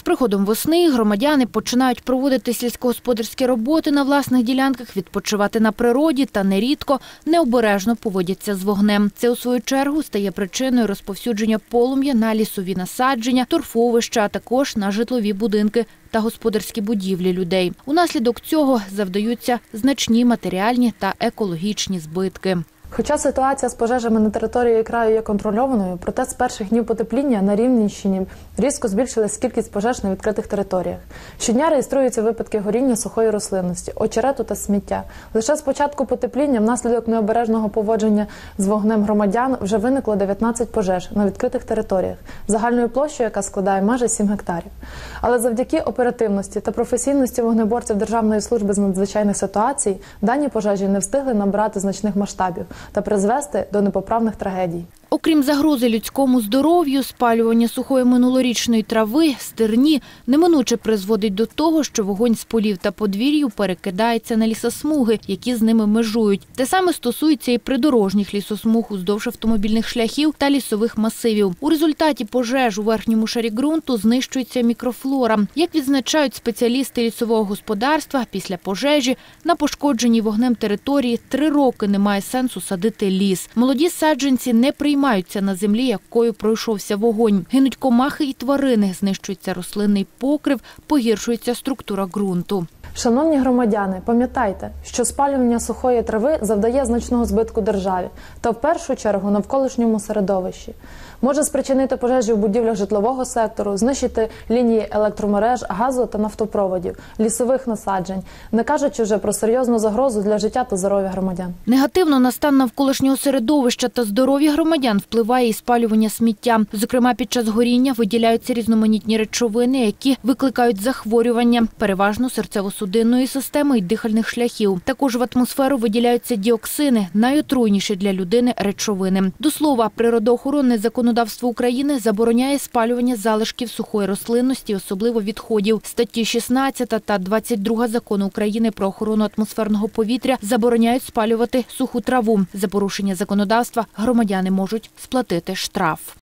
З приходом весни громадяни починають проводити сільськогосподарські роботи на власних ділянках, відпочивати на природі та нерідко необережно поводяться з вогнем. Це у свою чергу стає причиною розповсюдження полум'я на лісові насадження, торфовища, а також на житлові будинки та господарські будівлі людей. Унаслідок цього завдаються значні матеріальні та екологічні збитки. Хоча ситуація з пожежами на території краю є контрольованою, проте з перших днів потепління на Рівненщині різко збільшилась кількість пожеж на відкритих територіях. Щодня реєструються випадки горіння сухої рослинності, очерету та сміття. Лише з початку потепління, внаслідок необережного поводження з вогнем громадян, вже виникло 19 пожеж на відкритих територіях, загальною площею, яка складає майже 7 гектарів. Але завдяки оперативності та професійності вогнеборців Державної служби з надзвичайних ситуацій дані пожежі не встигли набрати значних масштабів та призвести до непоправних трагедій. Окрім загрози людському здоров'ю, спалювання сухої минулорічної трави, стерні неминуче призводить до того, що вогонь з полів та подвір'ю перекидається на лісосмуги, які з ними межують. Те саме стосується і придорожніх лісосмуг уздовж автомобільних шляхів та лісових масивів. У результаті пожеж у верхньому шарі ґрунту знищується мікрофлора. Як відзначають спеціалісти лісового господарства, після пожежі на пошкодженій вогнем території три роки немає сенсу садити ліс. Молоді саджанці не приймаються на землі, якою пройшовся вогонь. Гинуть комахи і тварини, знищується рослинний покрив, погіршується структура ґрунту. Шановні громадяни, пам'ятайте, що спалювання сухої трави завдає значного збитку державі та в першу чергу навколишньому середовищі. Може спричинити пожежі в будівлях житлового сектору, знищити лінії електромереж, газу та нафтопроводів, лісових насаджень, не кажучи вже про серйозну загрозу для життя та здоров'я громадян. Негативно на стан навколишнього середовища та здоров'я громадян впливає і спалювання сміття. Зокрема, під час горіння виділяються різноманітні речовини, які викликають захворювання, переважно серцево-судинної системи і дихальних шляхів. Також в атмосферу виділяються діоксини, найотруйніші для людини речовини. До слова, природоохоронне законодавство України забороняє спалювання залишків сухої рослинності, особливо відходів. Статті 16 та 22 закону України про охорону атмосферного повітря забороняють спалювати суху траву. За порушення законодавства громадяни можуть сплатити штраф.